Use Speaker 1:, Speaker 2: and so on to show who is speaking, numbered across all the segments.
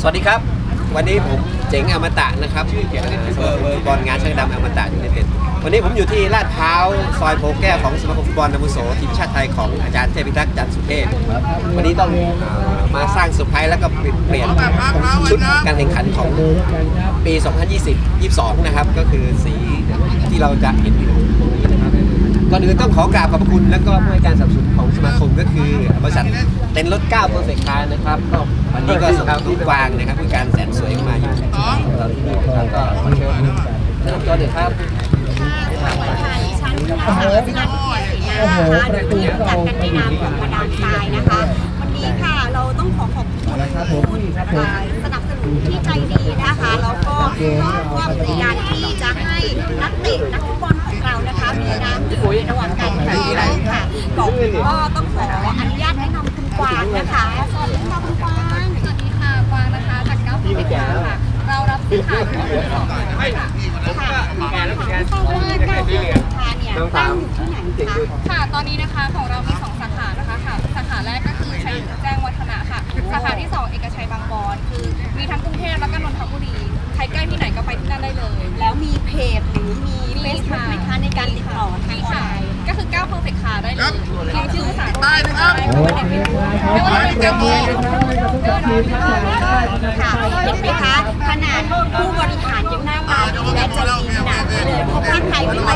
Speaker 1: สวัสดีครับ วันนี้ผมเจ๋งอมตะนะครับเกียวกับสมาคมฟุตบอลงานช่างดำอมตะยูไนเต็ดวันนี้ผมอยู่ที่ลาดพร้าวซอยโพแก้วของสมาคมฟุตบอลอาวุโสทีมชาติไทยของอาจารย์เทพิทักษ์จันทร์สุเทพวันนี้ต้องมาสร้างเซอร์ไพรส์แล้วก็เปลี่ยนชุดการแข่งขันของปี 2020-22 นะครับ ก็คือสีที่เราจะเห็นอยู่ ก่อนอื่นต้องขอกราบขอบพระคุณ แล้วก็ผู้ให้การสนับสนุนของสมาคมก็คือบริษัทเต็นท์รถ9 Perfect Car นะครับก็วันนี้ก็ส่งลูกวางนะครับผู้การแสนสวยมาอยู่เราที่นี่นะครับก็ขอเชิญแนะนำตัวหน่อยครับ
Speaker 2: ค่ะชั้นนะคะชั้นเกียรตินะคะโดยที่รู้จักกันในนามของมาดามทรายนะคะ วันนี้ค่ะเราต้องขอขอบคุณผู้สนับสนุนที่ใจดีนะคะ แล้วก็ร่วมในการที่จะให้นักเตะนัก น้ำดื่มในระหว่างการแข่งขันค่ะก่อนอื่นก็ต้องขออนุญาตแนะนำคุณกวางนะคะสวัสดีค่ะคุณกวาง
Speaker 3: สวัสดีค่ะกวางนะคะจาก9ปีค่ะเรารับซื้อขายของมือสองค่ะ
Speaker 2: ค่ะคุณกวางถามไม่ทราบว่าเก้าปีทานเนี่ยตั้งอยู่ที่ไหนคะ
Speaker 3: ค่ะตอนนี้นะคะของเรามี ได้
Speaker 2: นะ
Speaker 3: ครับไม่ว่าจะเป็นไม่จะมือ
Speaker 2: ค่ะเห็นไหมคะขนาดผู้บริหารยังหน้าตาดีและใจดีขนาดนี้เลยเพราะว่าใครไม่ไป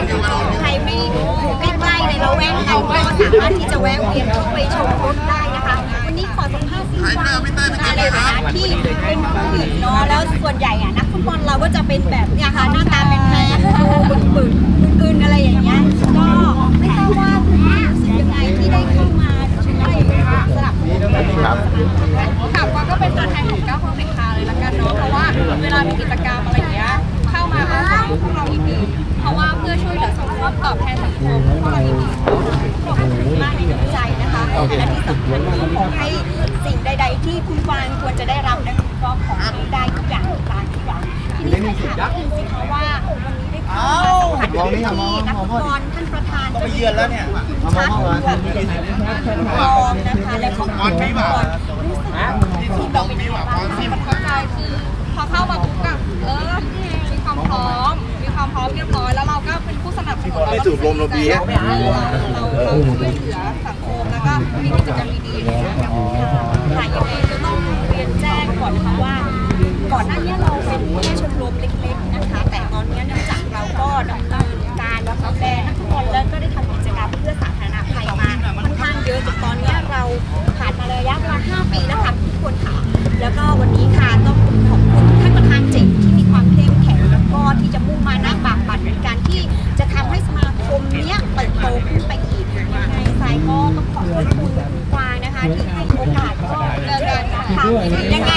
Speaker 2: ใครไม่อยู่ใกล้ๆในละแวกเราก็สามารถที่จะแวะเวียนเข้าไปชมรถได้นะคะ วันนี้ขอสัมภาษณ์คุณกวางนในฐานะที่เป็นผู้หญิงเนาะแล้วส่วนใหญ่อะนักฟุตบอลเราก็จะเป็นแบบเนี่ยค่ะหน้าตาเป็น มีกิ
Speaker 3: จกรรมอะไรอย่างเงี้ยเข้ามาก็ขอพวกเรายินดีเพราะว่าเพื่อช่วยเหลือสังคมตอบแทนสังคมพวกเรายินดี
Speaker 2: ขอบคุณมากในน้ำใจนะคะและที่สำคัญคือขอให้สิ่งใด ๆ ที่คุณกวางควรจะได้รับนะก็ขอให้ได้ทุกอย่างตามที่หวังทีนี้เลยถามนิดนึงสิคะว่าวันนี้ได้เข้ามาสัมผัสที่นักฟุตบอลท่านประธานจะเยือนแล้วเนี่ยคุณชัดด้วยพร้อมนะคะและก็คุณบอลรู้ สนุ
Speaker 3: นไม่สูบลมเราดีเราเราช่วยเหลือสังคมแล้วก็มีกิจกรรมดีๆอย่างเงี้ยค่ะ
Speaker 2: ค่ะยังไงจะต้องเรียนแจ้งก่อนนะคะว่า ก่อนหน้านี้เราเป็นแค่ชมรมเล็กๆนะคะ แต่ตอนนี้เนื่องจากเราก็ดำเนินการดูแลนักฟุตบอลแล้วก็ได้ทำกิจกรรมเพื่อสาธารณภัยมาค่อนข้างเยอะจนตอนนี้เราผ่าน ที่ให้โอกาสก็
Speaker 3: เจอกันค่ะ
Speaker 2: ยังไง